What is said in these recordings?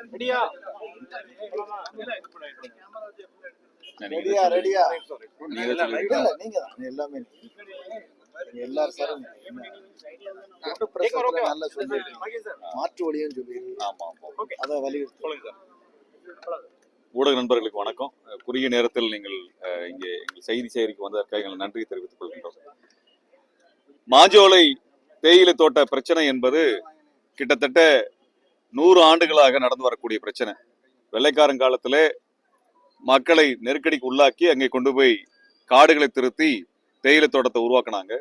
ரெடியா? ரெடியா நீங்க இல்ல. நீங்க தான். எல்லாமே எல்லாரும் சாரும் நல்லா சொல்லிருக்கீங்க மாற்று வழியும் சொல்லி ஆமா ஆமா. அதை வலியுறுத்தி. ஊடக நண்பர்களுக்கு வணக்கம். குறுகிய நேரத்தில் நீங்கள் இங்கே எங்கள் செய்தி சேகரிக்க வந்ததற்காக எங்கள் நன்றி தெரிவித்துக் கொள்கின்றோம். மாஞ்சோலை தேயிலை தோட்ட பிரச்சனை என்பது கிட்டத்தட்ட நூறு ஆண்டுகளாக நடந்து வரக்கூடிய பிரச்சனை. வெள்ளைக்காரங்காலத்திலே மக்களை நெருக்கடிக்கு உள்ளாக்கி அங்கே கொண்டு போய் காடுகளை திருத்தி தேயிலை தோட்டத்தை உருவாக்குனாங்க.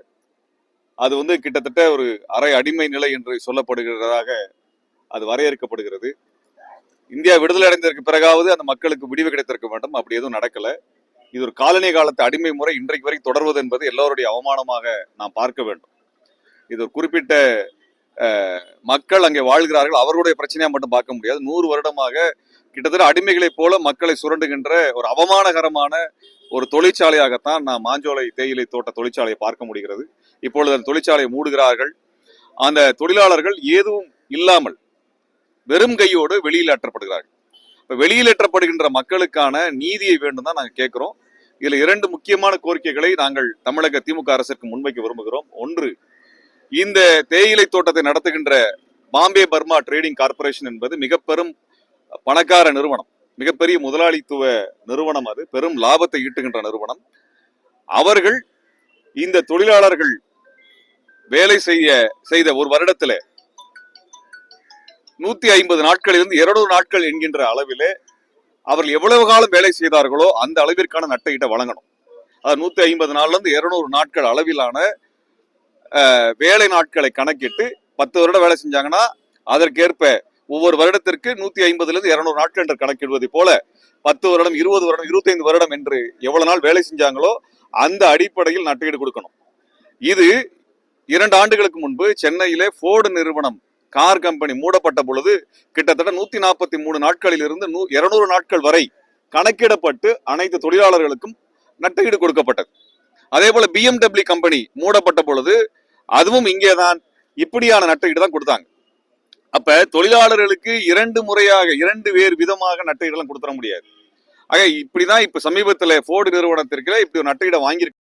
அது வந்து கிட்டத்தட்ட ஒரு அரை அடிமை நிலை என்று சொல்லப்படுகிறதாக அது வரையறுக்கப்படுகிறது. இந்தியா விடுதலை அடைந்ததற்கு பிறகாவது அந்த மக்களுக்கு விடிவு கிடைத்திருக்க வேண்டும். அப்படி எதுவும் நடக்கலை. இது ஒரு காலனி காலத்து அடிமை முறை. இன்றைக்கு வரை தொடர்வது என்பது எல்லோருடைய அவமானமாக நாம் பார்க்க வேண்டும். இது ஒரு குறிப்பிட்ட மக்கள் அங்கே வாழ்கிறார்கள். அவர்களுடைய பிரச்சனையாக மட்டும் பார்க்க முடியாது. நூறு வருடமாக கிட்டத்தட்ட அடிமைகளைப் போல மக்களை சுரண்டுகின்ற ஒரு அவமானகரமான ஒரு தொழிற்சாலையாகத்தான் நான் மாஞ்சோலை தேயிலை தோட்ட தொழிற்சாலையை பார்க்க முடிகிறது. இப்பொழுது அந்த தொழிற்சாலையை மூடுகிறார்கள். அந்த தொழிலாளர்கள் எதுவும் இல்லாமல் வெறும் கையோடு வெளியில் ஏற்றப்படுகிறார்கள் இப்போ வெளியில் ஏற்றப்படுகின்ற மக்களுக்கான நீதியை வேண்டும் தான் நாங்கள் கேட்குறோம். இதில் இரண்டு முக்கியமான கோரிக்கைகளை நாங்கள் தமிழக திமுக அரசிற்கு முன்வைக்க விரும்புகிறோம். ஒன்று இந்த தேயிலை தோட்டத்தை நடத்துகின்ற பாம்பே பர்மா ட்ரேடிங் கார்பரேஷன் என்பது மிக பெரும் பணக்கார நிறுவனம். மிகப்பெரிய முதலாளித்துவ நிறுவனம் அது. பெரும் லாபத்தை ஈட்டுகின்ற நிறுவனம். அவர்கள் இந்த தொழிலாளர்கள் வேலை செய்ய செய்த ஒரு வருடத்துல நூத்தி ஐம்பது நாட்களிலிருந்து இருநூறு நாட்கள் என்கின்ற அளவிலே அவர்கள் எவ்வளவு காலம் வேலை செய்தார்களோ அந்த அளவிற்கான நட்டையிட்ட வழங்கணும். அது நூத்தி ஐம்பது நாள்ல இருந்து இருநூறு நாட்கள் அளவிலான வேலை நாட்களை கணக்கிட்டு பத்து வருடம் வேலை செஞ்சாங்கன்னா அதற்கேற்ப ஒவ்வொரு வருடத்திற்கு நூத்தி ஐம்பதுலேருந்து இருநூறு நாட்கள் என்று கணக்கிடுவது போல பத்து வருடம் இருபது வருடம் இருபத்தைந்து வருடம் என்று எவ்வளவு நாள் வேலை செஞ்சாங்களோ அந்த அடிப்படையில் நட்டையீடு கொடுக்கணும். இது இரண்டு ஆண்டுகளுக்கு முன்பு சென்னையிலே ஃபோர்டு நிறுவனம் கார் கம்பெனி மூடப்பட்ட பொழுது கிட்டத்தட்ட நூத்தி நாற்பத்தி மூணு நாட்களில் இருந்து நூ இருநூறு நாட்கள் வரை கணக்கிடப்பட்டு அனைத்து தொழிலாளர்களுக்கும் நட்டஈடு கொடுக்கப்பட்டது. அதே போல பிஎம்டபிள்யூ கம்பெனி மூடப்பட்ட பொழுது அதுவும் இங்கேதான். இப்படியான நட்டையீடு தான் கொடுத்தாங்க. அப்ப தொழிலாளர்களுக்கு இரண்டு முறையாக இரண்டு வேறு விதமாக நட்டஈடெல்லாம் கொடுத்துட முடியாது. ஆக இப்படிதான் இப்ப சமீபத்துல ஃபோர்டு நிறுவனத்திற்கு இப்படி ஒரு நட்டையீடை வாங்கியிருக்கு